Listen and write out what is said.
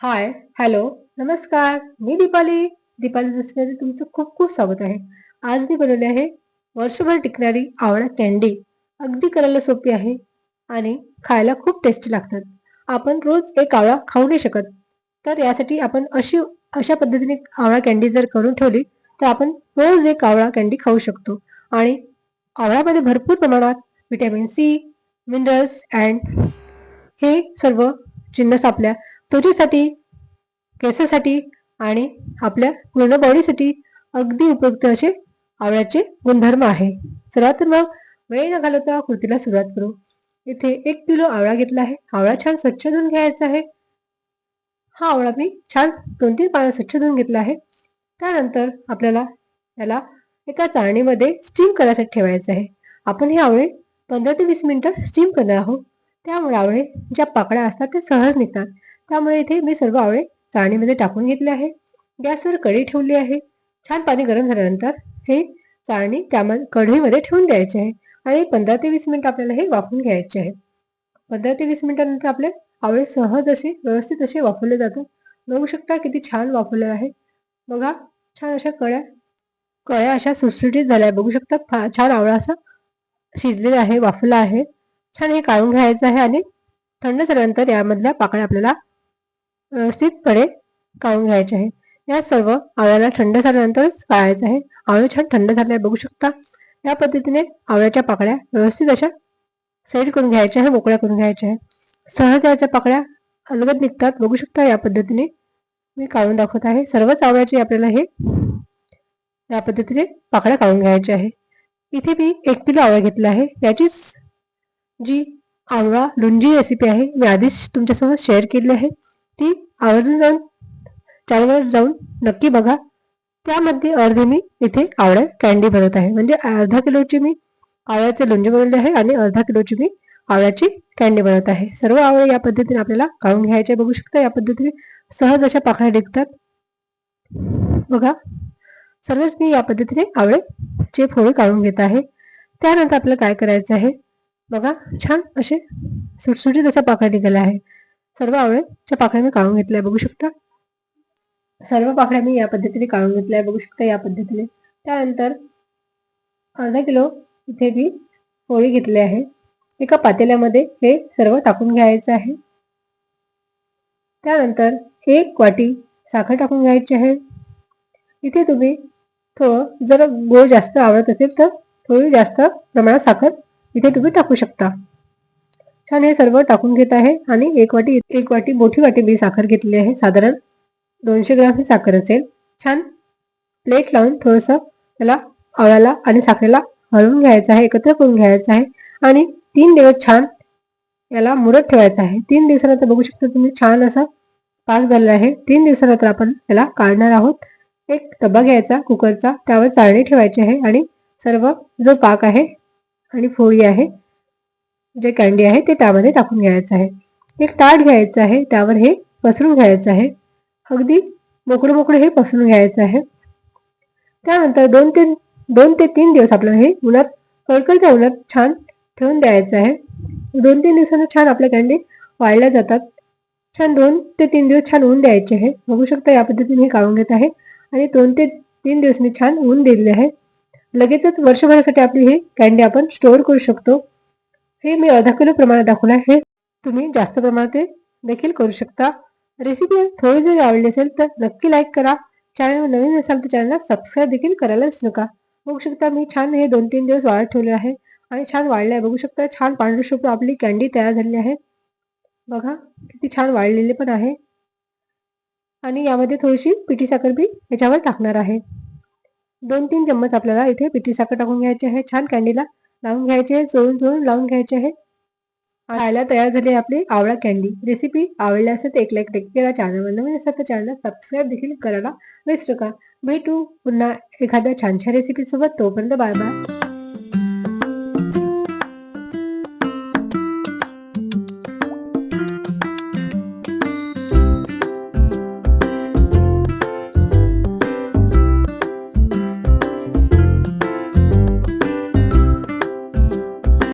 Hi hello नमस्कार मी दीपाली. दीपाली दसऱ्याचे तुमचं खूप खूप स्वागत आहे. आज मी बनवले आहे वर्षभर टिकणारी आवळा कॅन्डी अगदी करायला सोपी आहे आणि खायला खूप टेस्टी लागतात. आपण रोज एक आवळा खाऊ नाही शकत. तर यासाठी आपण अशी अशा पद्धतीने आवळा कॅन्डी जर करून ठेवली तर आपण रोज एक आवळा कॅन्डी खाऊ शकतो. आणि आवळ्यामध्ये भरपूर प्रमाणात व्हिटॅमिन सी मिनरल्स अँड हे सर्व जिन्नस आपल्या त्वचेसाठी केसासाठी आणि आपल्या पूर्ण बॉडीसाठी अगदी उपयुक्त असे आवळ्याचे गुणधर्म आहे. चला तर मग वेळ न घालवता कृतीला सुरुवात करू. इथे एक किलो आवळा घेतला आहे. आवळा छान स्वच्छ धुवून घ्यायचा आहे. हा आवळा मी छान दोन तीन पाण्यात स्वच्छ धुवून घेतला आहे. त्यानंतर आपल्याला याला एका चाळणीमध्ये स्टीम करायसाठी ठेवायचं आहे. आपण हे आवळे पंधरा ते वीस मिनिटं स्टीम करणार आहोत. त्यामुळे आवळे ज्या पाकळ्या असतात ते सहज निघतात. त्यामुळे इथे मी सर्व आवळे चाळणीमध्ये टाकून घेतले आहे. गॅसवर कढी ठेवली आहे. छान पाणी गरम झाल्यानंतर हे चाळणी त्यामध्ये कढईमध्ये ठेवून द्यायचे आहे आणि पंधरा ते वीस मिनिट आपल्याला हे वाफून घ्यायचे आहे. पंधरा ते वीस मिनिटानंतर आपले आवळे सहज असे व्यवस्थित असे वापरले जातात. बघू शकता किती छान वापरले आहे. बघा छान अशा कळ्या कळ्या अशा सुटसुटीत झाल्या. बघू शकता छान आवळा असा शिजलेला आहे वाफला आहे. छान हे काढून घ्यायचं आहे आणि थंड झाल्यानंतर यामधल्या पाकळ्या आपल्याला व्यवस्थितपणे काढून घ्यायचे आहे. या सर्व आवळ्याला थंड झाल्यानंतरच काढायचं आहे. आवळे छान थंड झाले बघू शकता. या पद्धतीने आवळ्याच्या पाकळ्या व्यवस्थित अशा साईड करून घ्यायच्या आहे मोकळ्या करून घ्यायच्या आहे. सहज याच्या पाकळ्या अलगद निघतात बघू शकता या पद्धतीने. मी काढून दाखवत आहे. सर्वच आवळ्याचे आपल्याला हे या पद्धतीने पाकळ्या काढून घ्यायच्या आहे. इथे मी एक किलो आवळा घेतला आहे. याचीच जी आवळा लुंजी रेसिपी आहे मी आधीच तुमच्यासोबत शेअर केली आहे. ती आवर्जून जाऊन चॅनलवर जाऊन नक्की बघा. त्यामध्ये अर्धी मी इथे आवळ्या कॅन्डी बनवत आहे. म्हणजे अर्धा किलोची मी आवळ्याचे लोणचे बनवले आहे आणि अर्धा किलोची मी आवळ्याची कॅन्डी बनवत आहे. सर्व आवळे या पद्धतीने आपल्याला काढून घ्यायचे बघू शकता. या पद्धतीने सहज अशा पाकळ्या निघतात. बघा. सर्वच मी या पद्धतीने आवळेचे फोळे काढून घेत आहे. त्यानंतर आपल्याला काय करायचं आहे? बघा. छान असे सुटसुटीत अशा पाकळ्या निघाल्या आहे सर्व आवळ्याच्या पाकळ्या मी काढून घेतल्या बघू शकता. सर्व पाकळ्या मी या पद्धतीने काढून घेतल्या बघू शकता या पद्धतीने. त्यानंतर अर्धा किलो इथे मी पोळी घेतली आहे. एका पातेल्यामध्ये हे सर्व टाकून घ्यायचं आहे. त्यानंतर एक वाटी साखर टाकून घ्यायची आहे. इथे तुम्ही थोडं जर गोड जास्त आवडत असेल तर थोडी जास्त प्रमाणात साखर इथे तुम्ही टाकू शकता. छान हे सर्व टाकून घेत आहे. आणि एक वाटी एक वाटी मोठी वाटी मी साखर घेतली आहे. साधारण दोनशे ग्राम ही साखर असेल. छान प्लेट लावून थोडस त्याला आवळाला आणि साखरेला हळवून घ्यायचं आहे एकत्र करून घ्यायचं आहे. आणि तीन दिवस छान याला मुरत ठेवायचं आहे. तीन दिवसानंतर बघू शकता तुम्ही छान असा पाक झालेला आहे. तीन दिवसानंतर आपण याला काढणार आहोत. एक डबा घ्यायचा कुकरचा त्यावर चाळणी ठेवायची आहे. आणि सर्व जो पाक आहे आणि फोळी आहे जे कॅन्डी आहे ते त्यामध्ये टाकून घ्यायचं आहे. एक ताट घ्यायचं आहे त्यावर हे पसरून घ्यायचं आहे. अगदी मोकळं मोकळं हे पसरून घ्यायचं आहे. त्यानंतर दोन ते दोन ते तीन दिवस आपल्याला हे उन्हात कळकळत्या उन्हात छान ठेवून द्यायचं आहे. दोन तीन दिवसांना छान आपल्या कॅन्डी वाळल्या जातात. छान दोन ते तीन दिवस छान ऊन द्यायचे आहे. बघू शकता या पद्धतीने हे काढून घेत आहे. आणि दोन ते तीन दिवस मी छान ऊन दिलेले आहे. लगेचच वर्षभरासाठी आपली ही कॅन्डी आपण स्टोअर करू शकतो. हे मी अर्धा किलो प्रमाणात दाखवलं आहे. तुम्ही जास्त प्रमाणात देखील करू शकता. रेसिपी थोडी जरी आवडली असेल तर नक्की लाईक करा. चॅनल नवीन असाल तर चॅनलला सबस्क्राईब देखील करायला विसरू नका. बघू शकता मी छान हे दोन तीन दिवस वाळत ठेवले आहे आणि छान वाढले आहे बघू शकता छान पांढरी शुभ्र आपली कॅन्डी तयार झाली आहे. बघा किती छान वाढलेले पण आहे. आणि यामध्ये थोडीशी पिठी साखर बी याच्यावर टाकणार आहे. दोन तीन चम्मच आपल्याला इथे पिठी साखर टाकून घ्यायची आहे. छान कॅन्डीला लावून घ्यायचे आहे चोळून चोळून लावून घ्यायचे आहे खायला तयार झाली आपली आवळा कॅन्डी रेसिपी आवडली असेल तर एक लाईक टेक केला चॅनलवर नवीन असेल तर चॅनलला सबस्क्राईब देखील करायला विसरू का? भेटू पुन्हा एखाद्या छानशा रेसिपी सोबत. तोपर्यंत बाय बाय.